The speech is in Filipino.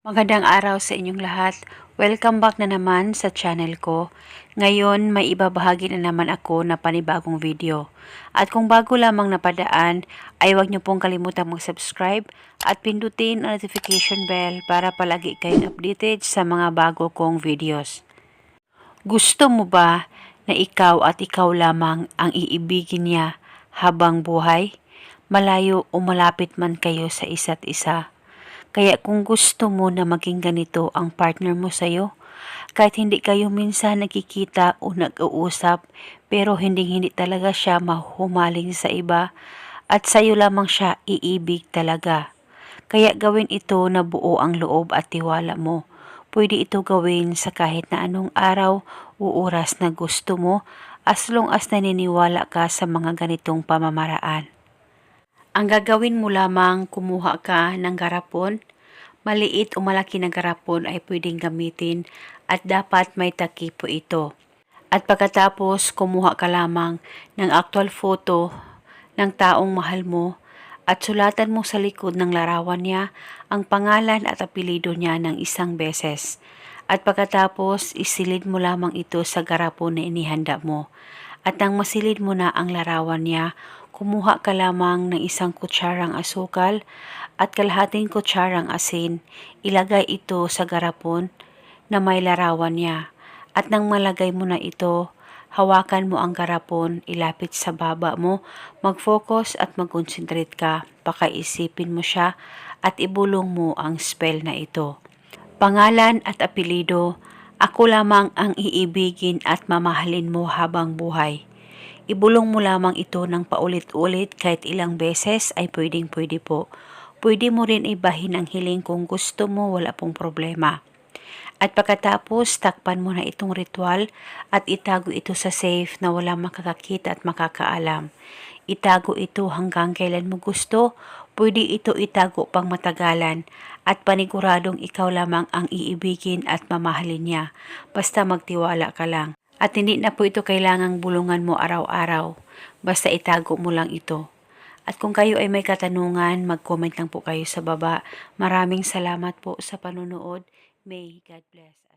Magandang araw sa inyong lahat. Welcome back na naman sa channel ko. Ngayon, may ibabahagi na naman ako na panibagong video. At kung bago lamang napadaan, ay huwag niyo pong kalimutang mag-subscribe at pindutin ang notification bell para palagi kayong updated sa mga bago kong videos. Gusto mo ba na ikaw at ikaw lamang ang iibigin niya habang buhay? Malayo o malapit man kayo sa isa't isa. Kaya kung gusto mo na maging ganito ang partner mo sa'yo, kahit hindi kayo minsan nakikita o nag-uusap, pero hindi hindi talaga siya mahumaling sa iba at sa'yo lamang siya iibig talaga. Kaya gawin ito na buo ang loob at tiwala mo. Pwede ito gawin sa kahit na anong araw o oras na gusto mo as long as naniniwala ka sa mga ganitong pamamaraan. Ang gagawin mo lamang kumuha ka ng garapon. Maliit o malaki na garapon ay pwedeng gamitin at dapat may taki po ito. At pagkatapos kumuha ka lamang ng actual photo ng taong mahal mo at sulatan mo sa likod ng larawan niya ang pangalan at apelido niya ng isang beses. At pagkatapos isilid mo lamang ito sa garapon na inihanda mo. At nang masilid mo na ang larawan niya, kumuha ka lamang ng isang kutsarang asukal at kalahating kutsarang asin. Ilagay ito sa garapon na may larawan niya. At nang malagay mo na ito, hawakan mo ang garapon, ilapit sa baba mo, mag-focus at mag-concentrate ka. Pakaisipin mo siya at ibulong mo ang spell na ito. Pangalan at apelido, ako lamang ang iibigin at mamahalin mo habang buhay. Ibulong mo lamang ito ng paulit-ulit kahit ilang beses ay pwedeng pwede po. Pwede mo rin ibahin ang hiling kung gusto mo, wala pong problema. At pagkatapos, takpan mo na itong ritual at itago ito sa safe na walang makakakita at makakaalam. Itago ito hanggang kailan mo gusto, pwede ito itago pang matagalan at paniguradong ikaw lamang ang iibigin at mamahalin niya. Basta magtiwala ka lang. At hindi na po ito kailangang bulungan mo araw-araw. Basta itago mo lang ito. At kung kayo ay may katanungan, mag-comment lang po kayo sa baba. Maraming salamat po sa panunood. May God bless.